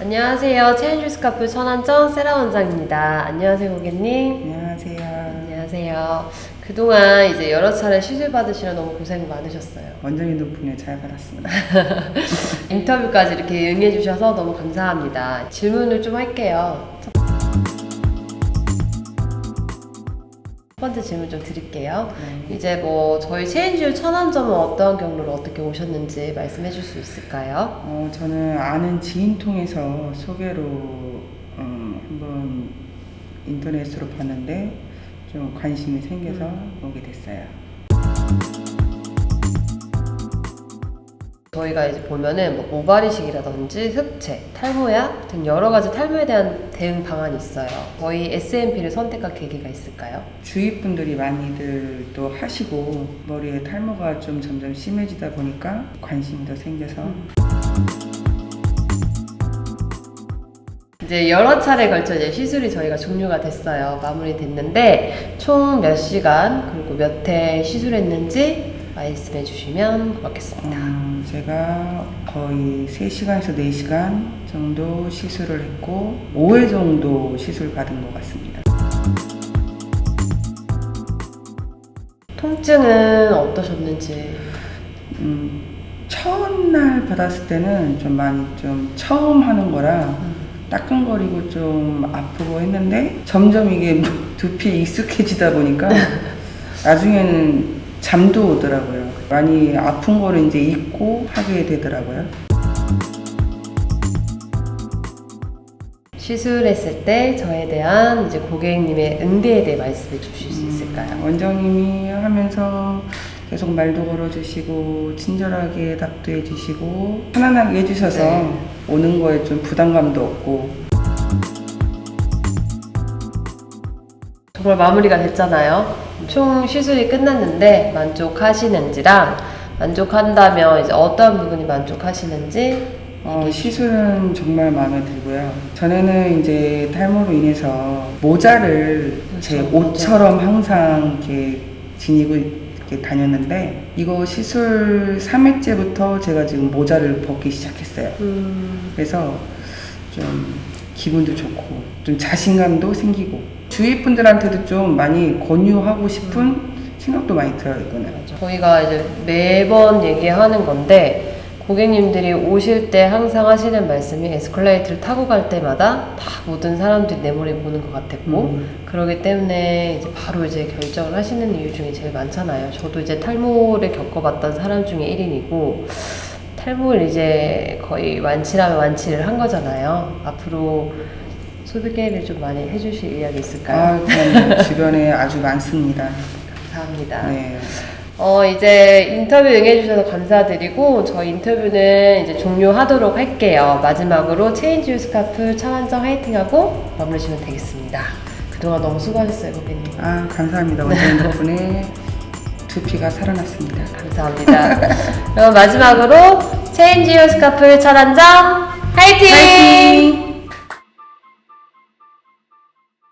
안녕하세요. 체인주 스카프 천안점 세라 원장입니다. 안녕하세요, 고객님. 안녕하세요. 안녕하세요. 그동안 이제 여러 차례 시술 받으시려 너무 고생 많으셨어요. 원장님 덕분에 잘 받았습니다. 인터뷰까지 이렇게 응해주셔서 너무 감사합니다. 질문을 좀 할게요. 첫 번째 질문 좀 드릴게요. 네. 이제 뭐 저희 체인주 천안점은 어떠한 경로로 어떻게 오셨는지 말씀해 줄 수 있을까요? 어, 저는 아는 지인 통해서 소개로 음, 한번 인터넷으로 봤는데 좀 관심이 생겨서 음. 오게 됐어요. 저희가 이제 보면은 뭐 모발이식이라든지 흑채, 탈모약 등 여러 가지 탈모에 대한 대응 방안이 있어요. 저희 S&P를 선택한 계기가 있을까요? 주위 분들이 많이들 또 하시고 머리에 탈모가 좀 점점 심해지다 보니까 관심이 더 생겨서 이제 여러 차례 걸쳐 이제 시술이 저희가 종료가 됐어요. 마무리됐는데 총 몇 시간 그리고 몇 회 시술했는지 말씀해 주시면 고맙겠습니다. 음, 제가 거의 3시간에서 4시간 정도 시술을 했고 5회 정도 시술 받은 것 같습니다. 통증은 어떠셨는지 음, 첫날 받았을 때는 좀 많이 좀 처음 하는 거라 따끔거리고 좀 아프고 했는데 점점 이게 두피에 익숙해지다 보니까 나중에는 잠도 오더라고요. 많이 아픈 거를 이제 잊고 하게 되더라고요. 시술했을 때 저에 대한 이제 고객님의 응대에 대해 말씀해 주실 수 있을까요? 음, 원장님이 하면서 계속 말도 걸어주시고 친절하게 답도 해주시고 편안하게 해주셔서 네. 오는 거에 좀 부담감도 없고 정말 마무리가 됐잖아요. 총 시술이 끝났는데 만족하시는지랑 만족한다면 이제 어떤 부분이 만족하시는지 어, 시술은 정말 마음에 들고요. 전에는 이제 탈모로 인해서 모자를 제 그렇죠, 옷처럼 항상 이렇게 지니고 이렇게 다녔는데 이거 시술 3회째부터 제가 지금 모자를 벗기 시작했어요. 음, 그래서 좀 기분도 좋고 좀 자신감도 생기고 주위 분들한테도 좀 많이 권유하고 싶은 생각도 많이 들어요 이거는. 저희가 이제 매번 얘기하는 건데 고객님들이 오실 때 항상 하시는 말씀이 에스컬레이터를 타고 갈 때마다 다 모든 사람들이 내 머리 보는 것 같았고 음. 그러기 때문에 이제 바로 이제 결정을 하시는 이유 중에 제일 많잖아요. 저도 이제 탈모를 겪어봤던 사람 중에 1인이고 탈모를 이제 거의 완치라면 완치를 한 거잖아요. 앞으로 소개를 좀 많이 해주실 의향이 있을까요? 아, 그럼 주변에 아주 많습니다. 감사합니다. 네. 어, 이제 인터뷰 응해주셔서 감사드리고, 저희 인터뷰는 이제 종료하도록 할게요. 마지막으로 체인지 스카프 차완정 화이팅하고 마무리시면 되겠습니다. 그동안 너무 수고하셨어요, 고객님. 아, 감사합니다. 원장님 덕분에 두피가 살아났습니다. 감사합니다. 그럼 마지막으로 체인지 스카프 차단정 화이팅! 화이팅!